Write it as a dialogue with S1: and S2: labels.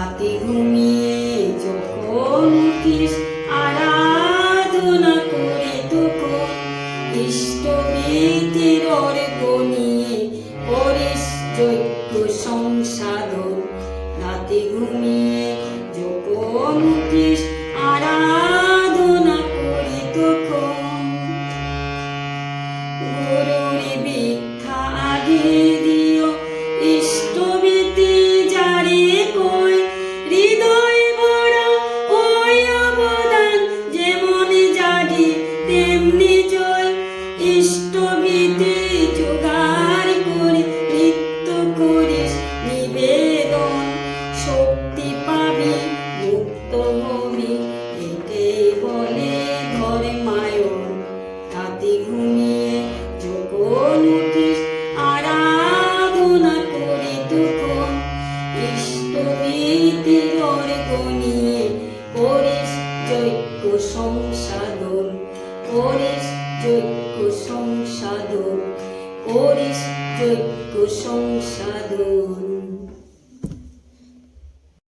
S1: রাতে ঘুমিয়ে যখন উঠিস, আরাধনা করে তখন ইষ্টবীতির অর্ঘ নিয়ে করিস যজ্ঞ সংসাধন। রাতে ঘুমিয়ে যখন উঠিস, আরাধনা নিয়ে করিস যজ্ঞ সংসাধন করিস যজ্ঞ সংসাধন করিস যজ্ঞ সংসাধন।